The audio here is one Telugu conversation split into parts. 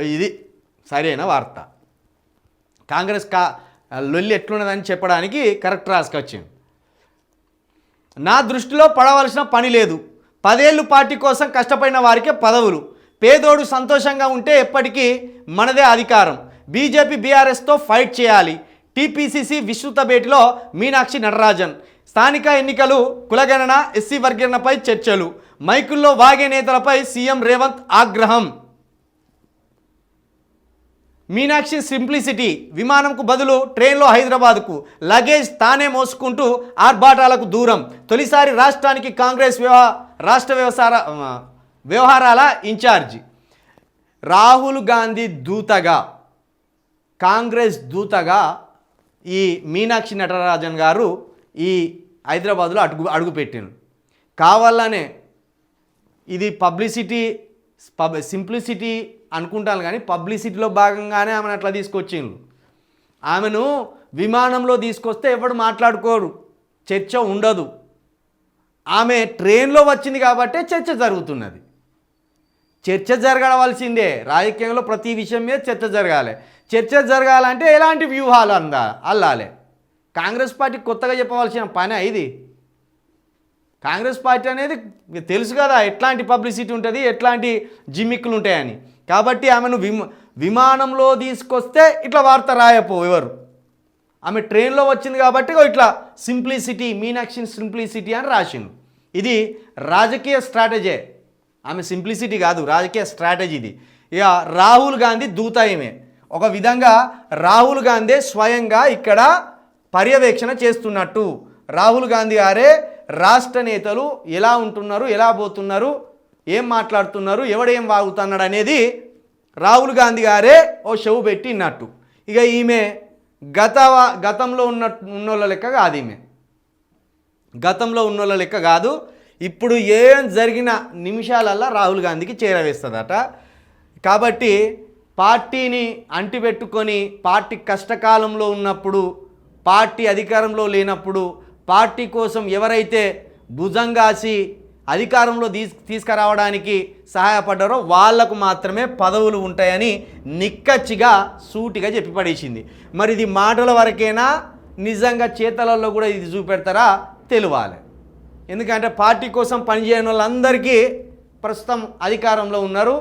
ఇది సరైన వార్త. కాంగ్రెస్ కా లొల్లి ఎట్లున్నదని చెప్పడానికి కరెక్ట్ రాసుకొచ్చింది. నా దృష్టిలో పడవలసిన పని లేదు. పదేళ్ళు పార్టీ కోసం కష్టపడిన వారికే పదవులు. పేదోడు సంతోషంగా ఉంటే ఎప్పటికీ మనదే అధికారం. బీజేపీ బీఆర్ఎస్తో ఫైట్ చేయాలి. టీపీసీసీ విస్తృత భేటీలో మీనాక్షి నటరాజన్. స్థానిక ఎన్నికలు కులగణన ఎస్సీ వర్గీకరణపై చర్చలు. మైకుల్లో వాగే నేతలపై సీఎం రేవంత్ ఆగ్రహం. మీనాక్షి సింప్లిసిటీ విమానంకు బదులు ట్రైన్లో హైదరాబాద్కు. లగేజ్ తానే మోసుకుంటూ ఆర్భాటాలకు దూరం. తొలిసారి రాష్ట్రానికి కాంగ్రెస్ వ్యవహ రాష్ట్ర వ్యవసార వ్యవహారాల ఇన్ఛార్జి. రాహుల్ గాంధీ దూతగా కాంగ్రెస్ దూతగా ఈ మీనాక్షి నటరాజన్ గారు ఈ హైదరాబాద్లో అడుగు అడుగుపెట్టిను కావాలనే ఇది పబ్లిసిటీ పబ్ సింప్లిసిటీ అనుకుంటాను కానీ పబ్లిసిటీలో భాగంగానే ఆమెను అట్లా తీసుకొచ్చిండ్రు. ఆమెను విమానంలో తీసుకొస్తే ఎవడు మాట్లాడుకోరు. చర్చ ఉండదు. ఆమె ట్రైన్లో వచ్చింది కాబట్టే చర్చ జరుగుతున్నది. చర్చ జరగవలసిందే. రాజకీయంలో ప్రతి విషయం మీద చర్చ జరగాలి. చర్చ జరగాలంటే ఎలాంటి వ్యూహాలు అందా అల్లాలి. కాంగ్రెస్ పార్టీ కొత్తగా చెప్పవలసిన పని ఇది. కాంగ్రెస్ పార్టీ అనేది తెలుసు కదా ఎట్లాంటి పబ్లిసిటీ ఉంటుంది ఎట్లాంటి జిమ్మిక్కులు ఉంటాయని. కాబట్టి ఆమెను విమ విమానంలో తీసుకొస్తే ఇట్లా వార్త రాయపో ఎవరు? ఆమె ట్రైన్లో వచ్చింది కాబట్టి ఇట్లా సింప్లిసిటీ మీనాక్షి సింప్లిసిటీ అని రాసిండు. ఇది రాజకీయ స్ట్రాటజీ. ఆమె సింప్లిసిటీ కాదు రాజకీయ స్ట్రాటజీ ఇది. ఇక రాహుల్ గాంధీ దూతాయమే. ఒక విధంగా రాహుల్ గాంధీ స్వయంగా ఇక్కడ పర్యవేక్షణ చేస్తున్నట్టు. రాహుల్ గాంధీ గారే రాష్ట్ర నేతలు ఎలా ఉంటున్నారు ఎలా పోతున్నారు ఏం మాట్లాడుతున్నారు? ఎవడేం వాగుతున్నాడు అనేది రాహుల్ గాంధీ గారే ఓ షవు పెట్టినట్టు. ఇక ఈమె గత గతంలో ఉన్న ఉన్నోళ్ళ లెక్క కాదు ఈమె. గతంలో ఉన్నోళ్ళ లెక్క కాదు. ఇప్పుడు ఏం జరిగిన నిమిషాలల్లా రాహుల్ గాంధీకి చేరవేస్తుందట. కాబట్టి పార్టీని అంటిపెట్టుకొని పార్టీ కష్టకాలంలో ఉన్నప్పుడు పార్టీ అధికారంలో లేనప్పుడు పార్టీ కోసం ఎవరైతే భుజంగాసి అధికారంలో తీసు తీసుకురావడానికి సహాయపడ్డారో వాళ్ళకు మాత్రమే పదవులు ఉంటాయని నిక్కచ్చిగా సూటిగా చెప్పి పడేసింది. మరి ఇది మాటల వరకేనా? నిజంగా చేతలలో కూడా ఇది చూపెడతారా? తెలియాలి ఎందుకంటే పార్టీ కోసం పనిచేయని వాళ్ళందరికీ ప్రస్తుతం అధికారంలో ఉన్నారు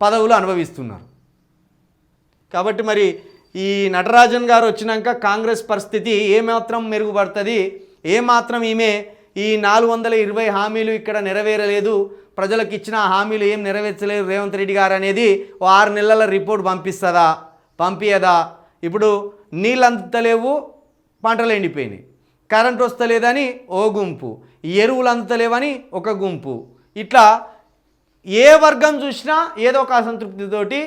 పదవులు అనుభవిస్తున్నారు. కాబట్టి మరి ఈ నటరాజన్ గారు వచ్చినాక కాంగ్రెస్ పరిస్థితి ఏమాత్రం మెరుగుపడుతుంది? ఏమాత్రం ఈమె ఈ నాలుగు వందల ఇరవై హామీలు ఇక్కడ నెరవేరలేదు. ప్రజలకు ఇచ్చిన హామీలు ఏం నెరవేర్చలేదు. రేవంత్ రెడ్డి గారు అనేది ఓ ఆరు నెలల రిపోర్ట్ పంపిస్తుందా? పంపించదా ఇప్పుడు నీళ్ళు అందుతలేవు పంటలు ఎండిపోయినాయి. కరెంట్ వస్తలేదని ఓ గుంపు. ఎరువులు అందుతలేవని ఒక గుంపు. ఇట్లా ఏ వర్గం చూసినా ఏదో ఒక అసంతృప్తితోటి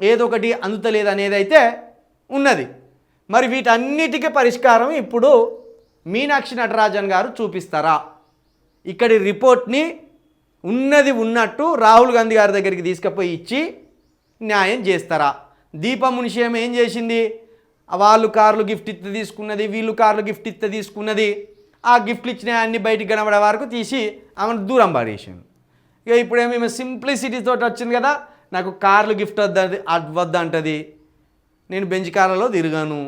ఏదో ఒకటి అందుతలేదు అనేది అయితే ఉన్నది. మరి వీటన్నిటికీ పరిష్కారం ఇప్పుడు మీనాక్షి నటరాజన్ గారు చూపిస్తారా? ఇక్కడి రిపోర్ట్ని ఉన్నది ఉన్నట్టు రాహుల్ గాంధీ గారి దగ్గరికి తీసుకుపోయి ఇచ్చి న్యాయం చేస్తారా? దీపం మునిషేమ ఏం చేసింది? వాళ్ళు కార్లు గిఫ్ట్ ఇస్తే తీసుకున్నది వీళ్ళు కార్లు గిఫ్ట్ ఇస్తే తీసుకున్నది. ఆ గిఫ్ట్లు ఇచ్చిన అన్ని బయటికి కనబడే వరకు తీసి ఆమెను దూరం పడేసింది ఇక ఇప్పుడేమో ఈమె సింప్లిసిటీతో వచ్చింది కదా నాకు కార్లు గిఫ్ట్ వద్ద వద్దంటది. నేను బెంచ్ కార్లలో తిరగను.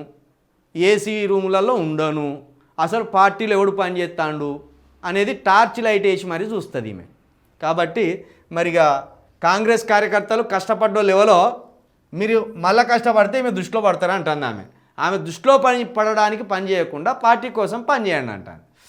ఏసీ రూములలో ఉండను. అసలు పార్టీలో ఎవడు పని చేస్తాడు అనేది టార్చ్ లైట్ వేసి మరీ చూస్తుంది ఈమె. కాబట్టి మరిగా కాంగ్రెస్ కార్యకర్తలు కష్టపడ్డోళ్ళు ఎవరో మీరు మళ్ళీ కష్టపడితే ఈమె దృష్టిలో పడతారా అంటుంది ఆమె. ఆమె దృష్టిలో పని పడడానికి పని చేయకుండా పార్టీ కోసం పని చేయండి అంటాను